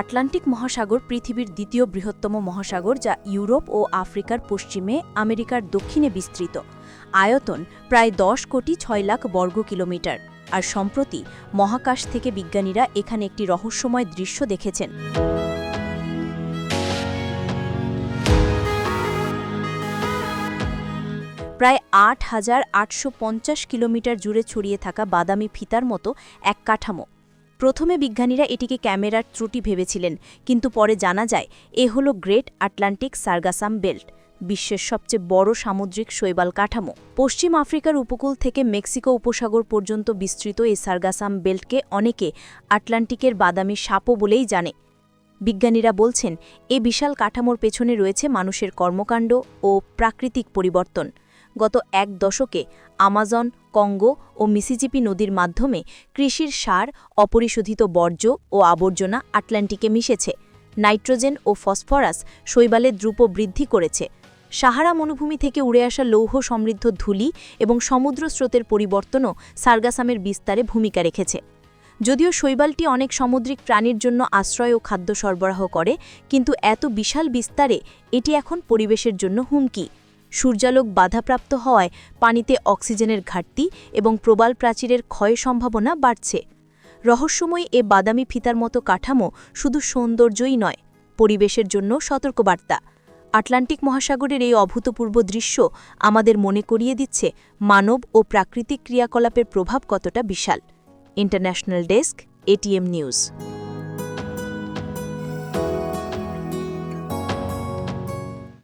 Atlantic মহাসাগর পৃথিবীর দ্বিতীয় বৃহত্তম মহাসাগর যা ইউরোপ ও আফ্রিকার পশ্চিমে আমেরিকার দক্ষিণে বিস্তৃত। আয়তন প্রায় দশ কোটি ছয় লাখ বর্গ কিলোমিটার। আর সম্প্রতি মহাকাশ থেকে বিজ্ঞানীরা এখানে একটি রহস্যময় দৃশ্য দেখেছেন। প্রায় আট হাজার আটশো পঞ্চাশ কিলোমিটার জুড়ে ছড়িয়ে থাকা বাদামি ফিতার মতো এক কাঠামো। প্রথমে বিজ্ঞানীরা এটিকে ক্যামেরার ত্রুটি ভেবেছিলেন, কিন্তু পরে জানা যায়, এ হল গ্রেট আটলান্টিক সার্গাসাম বেল্ট, বিশ্বের সবচেয়ে বড় সামুদ্রিক শৈবাল কাঠামো। পশ্চিম আফ্রিকার উপকূল থেকে মেক্সিকো উপসাগর পর্যন্ত বিস্তৃত এই সার্গাসাম বেল্টকে অনেকে আটলান্টিকের বাদামি সাপও বলেই জানে। বিজ্ঞানীরা বলছেন, এ বিশাল কাঠামোর পেছনে রয়েছে মানুষের কর্মকাণ্ড ও প্রাকৃতিক পরিবর্তন। গত এক দশকে আমাজন, কঙ্গো ও মিসিজিপি নদীর মাধ্যমে কৃষির সার, অপরিশোধিত বর্জ্য ও আবর্জনা আটলান্টিকে মিশেছে। নাইট্রোজেন ও ফসফরাস শৈবালের দ্রুপ বৃদ্ধি করেছে। সাহারা মরুভূমি থেকে উড়ে আসা লৌহ সমৃদ্ধ ধূলি এবং সমুদ্র স্রোতের পরিবর্তনও সার্গাসামের বিস্তারে ভূমিকা রেখেছে। যদিও শৈবালটি অনেক সামুদ্রিক প্রাণীর জন্য আশ্রয় ও খাদ্য সরবরাহ করে, কিন্তু এত বিশাল বিস্তারে এটি এখন পরিবেশের জন্য হুমকি। সূর্যালোক বাধাপ্রাপ্ত হওয়ায় পানিতে অক্সিজেনের ঘাটতি এবং প্রবাল প্রাচীরের ক্ষয় সম্ভাবনা বাড়ছে। রহস্যময় এ বাদামি ফিতার মতো কাঠামো শুধু সৌন্দর্যই নয়, পরিবেশের জন্য সতর্কবার্তা। আটলান্টিক মহাসাগরের এই অভূতপূর্ব দৃশ্য আমাদের মনে করিয়ে দিচ্ছে মানব ও প্রাকৃতিক ক্রিয়াকলাপের প্রভাব কতটা বিশাল। International desk ATM news.